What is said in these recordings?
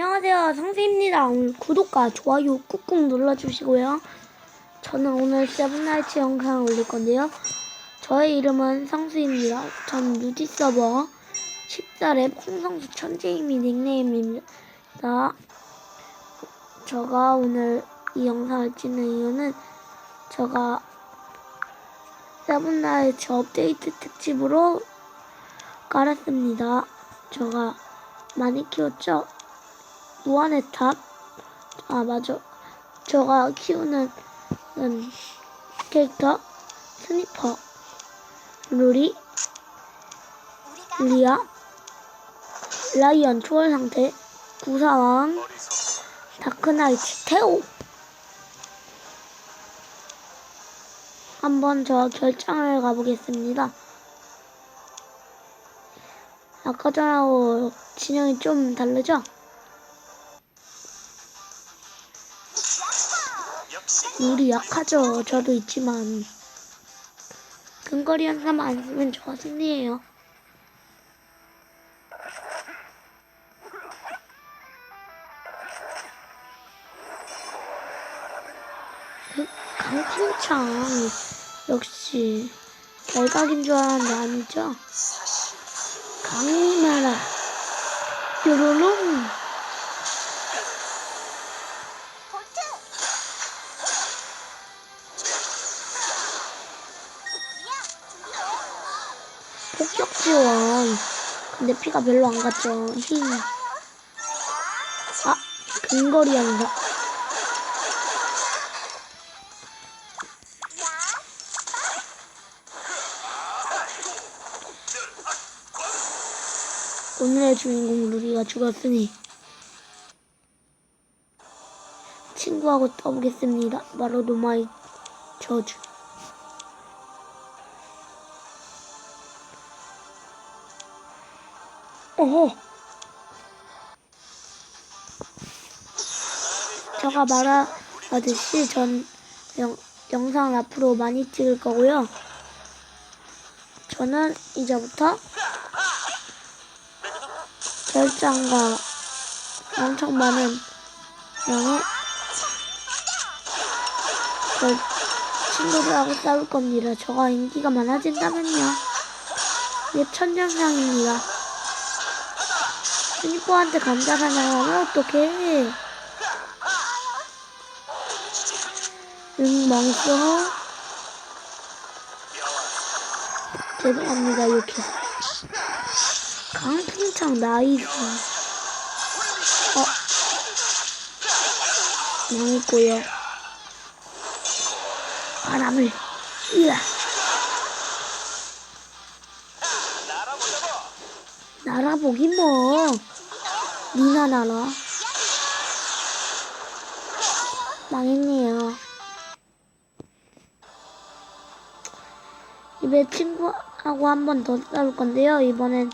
안녕하세요. 상세입니다. 오늘 구독과 좋아요 꾹꾹 눌러주시고요. 저는 오늘 세븐나이츠 영상 올릴 건데요. 저의 이름은 상수입니다. 전 누디 서버 10살의 풍성수 천재임이 닉네임입니다. 제가 오늘 이 영상을 찍는 이유는 제가 세븐나이츠 업데이트 특집으로 깔았습니다. 제가 많이 키웠죠? 무한의 탑. 아, 맞아. 제가 키우는 음, 캐릭터 스니퍼, 루리, 리아, 라이언 초월 상태, 구사왕, 다크나이트 테오. 한번 저 결정을 가보겠습니다. 아까 전하고 진영이 좀 다르죠? 우리 약하죠. 저도 있지만 근거리 한사만 안 쓰면 저가 승리해요. 그 강풍창 역시 결각인 줄 알았는데 아니죠? 강이 마라 요로롱 지원. 근데 피가 별로 안 갔죠. 힘. 아, 근거리 한다. 오늘의 주인공 루리가 죽었으니 친구하고 떠보겠습니다. 바로 노마의 저주. 어허. 제가 말하듯이 전 영, 영상 앞으로 많이 찍을 거고요. 저는 이제부터 결장과 엄청 많은 양의 그 친구들하고 싸울 겁니다. 저가 인기가 많아진다면요. 이게 천년상입니다. 스니퍼한테 감자사냥하면 어떡해. 응, 멍청. 죄송합니다, 이렇게. 강풍창 나이스. 어. 망했고요. 바람을. 이야. 날아보기 뭐. 니나 날아. 망했네요. 이번에 친구하고 한 번 더 싸울 건데요. 이번엔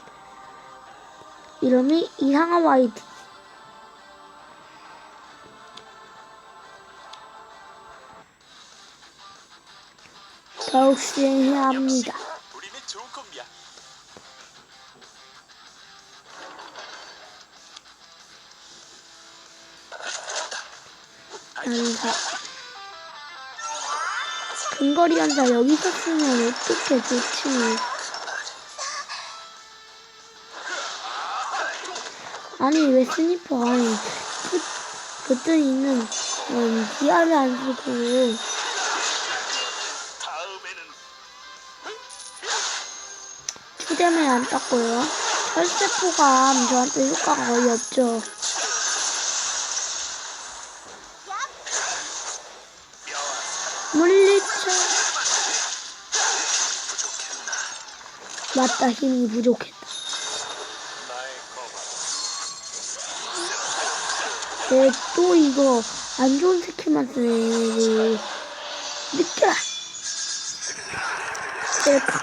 이름이 이상한 와이드. 더욱 수행해야 합니다. 연사. 근거리 연사 여기서 쓰면 어떻게 좋지? 아니 왜 스니퍼 아니 그, 그때 있는 음, 기아를 안 쓰고 다음에는 투대면 안 땄고요. 철세포가 저한테 효과가 거의 없죠. 물리쳐. 맞다 힘이 부족했다. 네, 또 이거 안 좋은 스킬만 쓰네. 느껴. 셀카.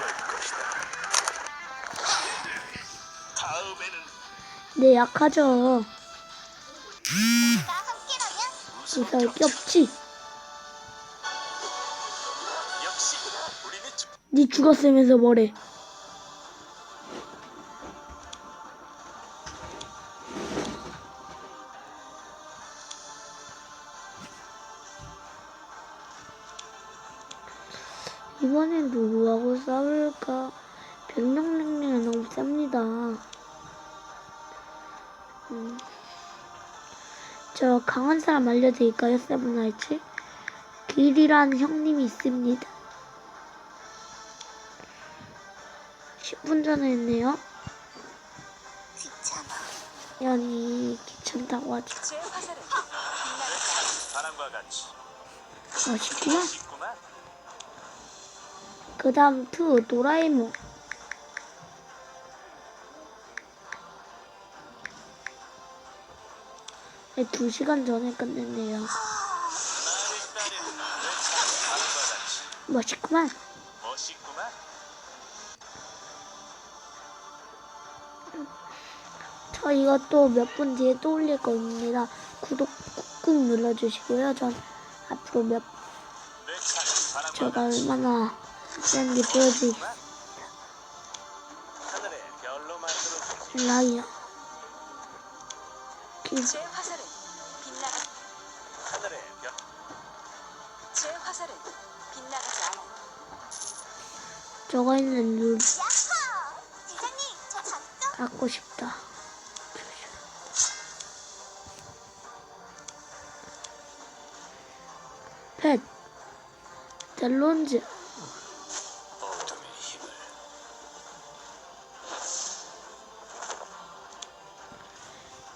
다음에는 네, 약하죠. 무서울 게 없지. 니 죽었으면서 뭐래? 이번엔 누구하고 싸울까? 변동냉랭이랑 너무 쌉니다. 음. 저 강한 사람 알려드릴까요? 세븐나이츠? 길이라는 형님이 있습니다. 10분 전에 했네요. 귀찮아. 연이 귀찮다고 하죠. 멋있구나. 그 다음 투 도라에몽. 네, 두 시간 전에 끝냈네요. 멋있구만. 저 이것도 몇 분 뒤에 또 올릴 겁니다. 구독 꾹꾹 눌러주시고요. 전 앞으로 몇 제가 얼마나 센지 보여드리겠습니다. 라이어. 않아. 저거 있는 룰 잡죠? 갖고 싶다. 펫. 델론즈. 어둠의 힘을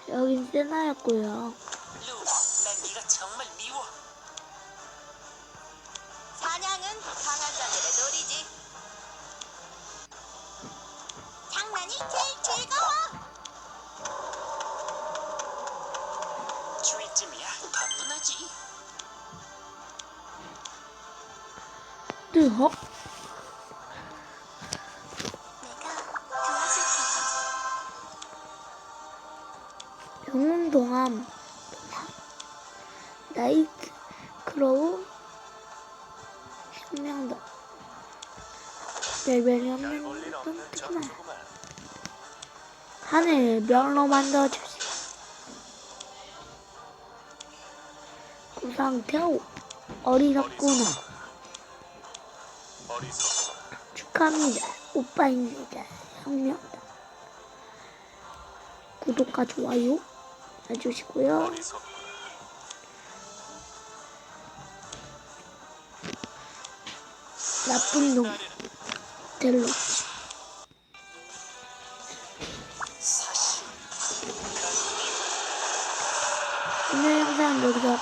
여긴 세나였고요. 강한 자들의 놀이지. 장난이 제일 즐거워. 뜨헉. 내가 도와줄 거야. 영웅 동암. 나이트. 크로우. 혁명도. 레벨 특만. 전투구만. 하늘 명로 만들어주세요. 구상태우. 어리석구나. 축하합니다. 오빠입니다. 혁명다. 구독과 좋아요 해주시고요. 나쁜 놈 델로. 오늘 영상 여기서